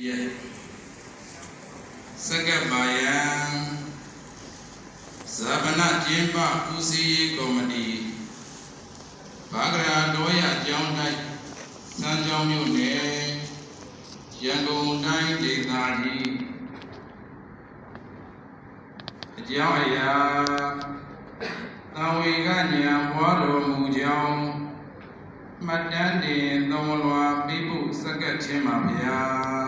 ရဲ့စက္ကပ္ပါယံဇာပနကျင်းပဦးစီးရေးကော်မတီဘာဂရာတော်ရအကြောင်းတိုက်စံကြောင်းမြို့နယ်ရန်ကုန်တိုင်းဒေသကြီးအကြောင်းအရာသံဝေကညာဘွားတော်မူကြောင်းမှတ်တမ်းတင်သုံးလွှာပြဖို့စက္ကပ်ခြင်းပါဗျာ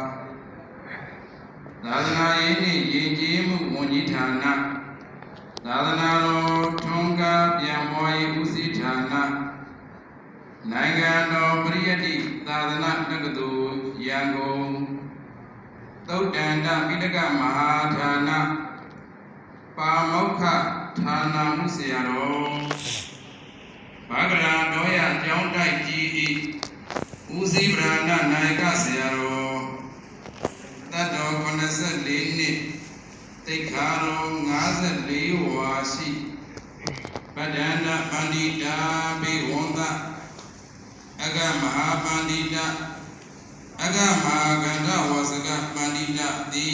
သာသနာရေးနှင့်ယဉ်ကျေးမှုဝန်ကြီးဌာနသာသနာတော်ထွန်းကားပြန်ပွားရေးဦးစီးဌာနနိုင်ငံတော်ပရိယတ္တိသာသနာတက္ကသိုလ်ရန်ကုန်သုတ်တန္တပိဋကမဟာဌာနပါမောက္ခဌာနမှုဆရာတော်ဘာဂရာတော်ရကျောင်းတိုက်ကြီးဤဦးစီးဗြဟ္မဏနာယကဆရာတော် တတ်တော်84နှစ် တိခါတော်54ဝါရှိပဒ္ဒန္တပန္တိတာဘေဝန္တအကမဟာပန္တိတာအကမဟာကန္ဓဝါစကပန္တိတာတိ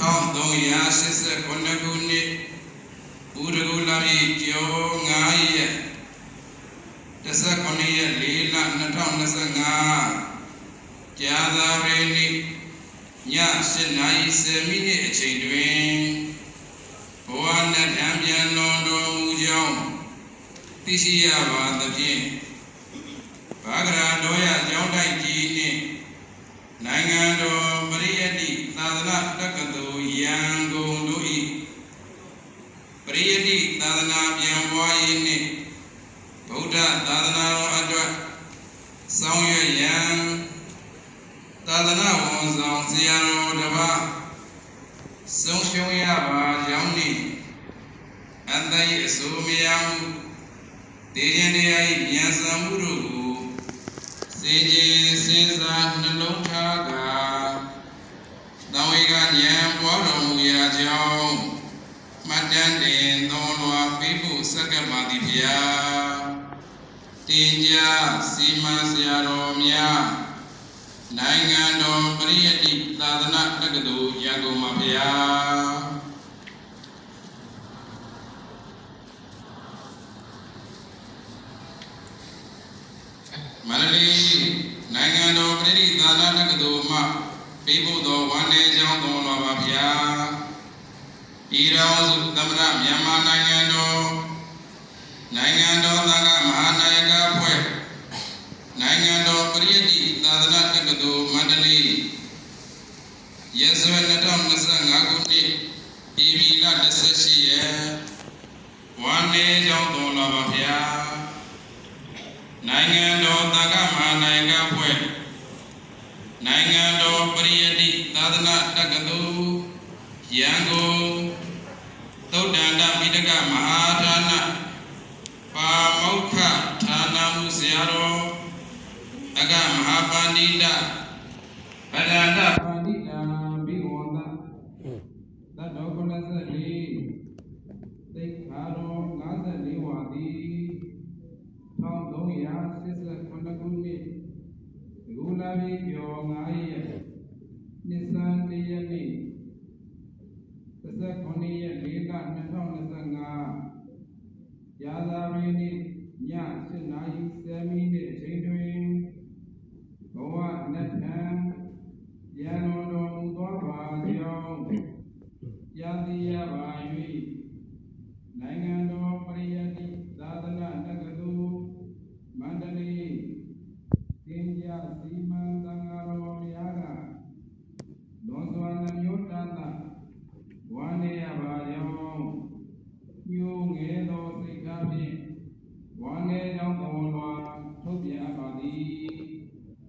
1389ခုနှစ်ဥဒဂုလရီကျော်9ရက်19ရက်4လ2025ကြာသာရေနိ ည7နာရီ10မိနစ်အချိန်တွင်ဘဝနဲ့တံပြန်လွန်တော်မူကြောင်းသိရှိရပါသဖြင့်ဘာဂရာတော်ရကျောင်းတိုက်ကြီးနှင့်နိုင်ငံတော်ပရိယတ္တိသာသနာတက္ကသိုလ်ရန်ကုန်တို့၏ပရိယတ္တိသာသနာပြန်ပွားရေးနှင့်ဗုဒ္ဓသာသနာတော်အတွက်ဆောင်ရွက်ရန် သာသနာဝန်ဆောင်ဆရာတော်တစ်ပါးဆုံးရှုံးရပါကြောင်းနှင့်အတ္တ၏အစိုးမရမှုတေခြင်းတရား၏ဉာဏ်စံမှုတို့ကိုစေခြင်းစဉ်းစားနှလုံးထားကာသံဝေကဉာဏ်ပွားတော်မူရာကြောင်းမှတ်တမ်းတင်သုံးလွှာပေးဖို့စက္ကမသည်ဖျားတင်ကြစီမံဆရာတော်များ နိုင်ငံတော်ပရိယတ္တိသာသနာတက္ကသိုလ်ရန်ကုန်မှာဗျာမန္တလေးနိုင်ငံတော်ပရိယတ္တိသာသနာတက္ကသိုလ်မှပေးဖို့သောဝန်ထမ်းကြောင်းတော်တော်ပါဗျာဤတော်စုသမ္မတမြန်မာနိုင်ငံတော်နိုင်ငံတော်သံဃာမဟာနာယကအဖွဲ့ နိုင်ငံတော်ပရိယတ္တိသာသနာတက္ကသိုလ်မန္တလေးရက်စွဲ2025ခုနှစ်ဧပြီလ18ရက်ဝမ်းနေကြောင်းတော်လာပါဗျာနိုင်ငံတော်သံဃာမဟာနာယကဖွဲ့နိုင်ငံတော်ပရိယတ္တိသာသနာတက္ကသိုလ်ရန်ကုန်သုတ်တန္တမိတကမဟာဌာနပါမောက္ခဌာနမှုဆရာတော် အကမဟာပန္တိတဗဒန္တပန္တိတံဘိဝန္တသတ္တောကုလသတိသိက္ခာရော54ဝါတိ1389ခုနှစ်ဒုလာဘိကျော်9ရက်နှစ်စံတရက်နေ့39ရက်4လ2025ရာဇာရင်းနေ့ည7နာရီ10မိနစ်အချိန်တွင် ဘဝလက်ထံရန်တော်တော်မူသောပါကြောင်းရသည်ရပါ၍နိုင်ငံတော်ပရိယတ္တိသာသနာတက္ကသိုလ်မန္တလေးတင်ကြစီမံသံဃာတော်များကလွန်စွာနှမျိုးတန်းသာဝမ်းနေရပါကြောင်းညိုငယ်သောစိတ်ထားဖြင့်ဝမ်းနေကြောင်းတော်လွာထုတ်ပြန်အပ်ပါသည်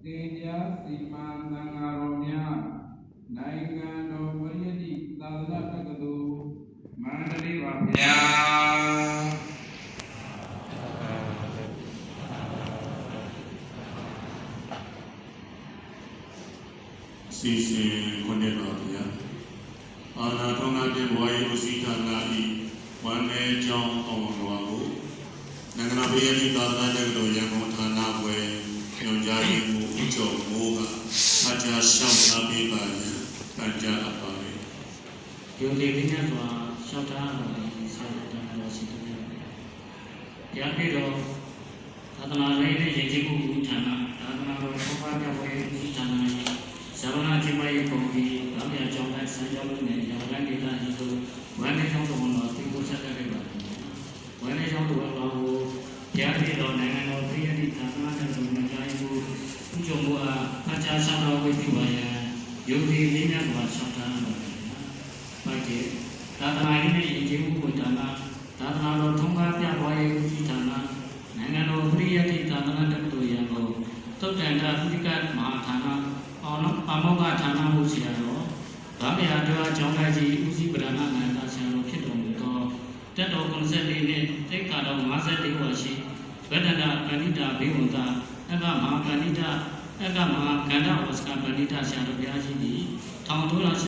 တင်ကြားစီမံသံဃာတော်များနိုင်ငံတော်ဝရိယတိသာသနာတက္ကသိုလ်မန္တလေး ပါဗျာစီစဉ်ခွင့်ရတော်ဗျာအာနာထုံးကတဲ့ဘဝရေးဥစီဌာနဤဝန်내ကြောင်းအောင်တော်ကိုနိုင်ငံတော်ပြည်ရေးသာသနာ့တက္ကသိုလ်ရန်ကုန်ဌာနဘွယ်ညွှန်ကြားရေးမှူးဦးကျော်မိုးကဖာကြာရှောင်းသားပေးပါရန်ပန်ကြားအပ်ပါမယ်ယုံကြည်လေးများစွာ ရှောက်ထားတော်မူဆရာတော်တော်ရှိတယ်။ရပြီတော့သာသနာ့ရေးနဲ့ယဉ်ကျေးမှုဌာနသာသနာတော်ဆောပါပြပွဲဒီဌာနရဲ့ဇဝနာချိမယေပုံဒီဗာမြအကြောင်းနဲ့ဆံကြောင်းနဲ့ရဝလန်ဒေတာဒီလိုဝမ်းနေကြောင်းတော်တော်သိကိုဆက်ခဲ့ပါဝမ်းနေကြောင်းတော်တော်ကိုရပြီတော့နိုင်ငံတော်ပြည်ရည်သာသနာ့တော်မြတ်ကြီးကိုဥကြုံမှုအားအချာဆောင်တော်ဝိသိဝါယယုံကြည်လေးများစွာရှောက်ထားတော်မူပါကျေ သာသနာ့ရေးနဲ့ယဉ်ကျေးမှုဌာနသာသနာတော်ထုံးကားပြပွဲဦးစီးဌာနနိုင်ငံတော်ပြည်ရည်သာသနာ့တော်ရန်ကုန်သုတ်တန်တာပုရိကမဟာဌာနအောင်နော်အမောကဌာနမှုဆရာတော်ဗာမြာတော်အကြောင်းလိုက်ကြီးဦးစီးပဒနာနန္ဒဆရာတော်ဖြစ်တော်မူသောတက်တော်94နှစ်တိတ်ခါတော်54ဝါရှိဗဒ္ဒနာပဏိတာဘေဝန္တာအကမဟာပဏိတာအကမဟာကန္ဓဝစကပဏိတာဆရာတော်ဘုရားရှိသည်ထောင်ထိုးတော်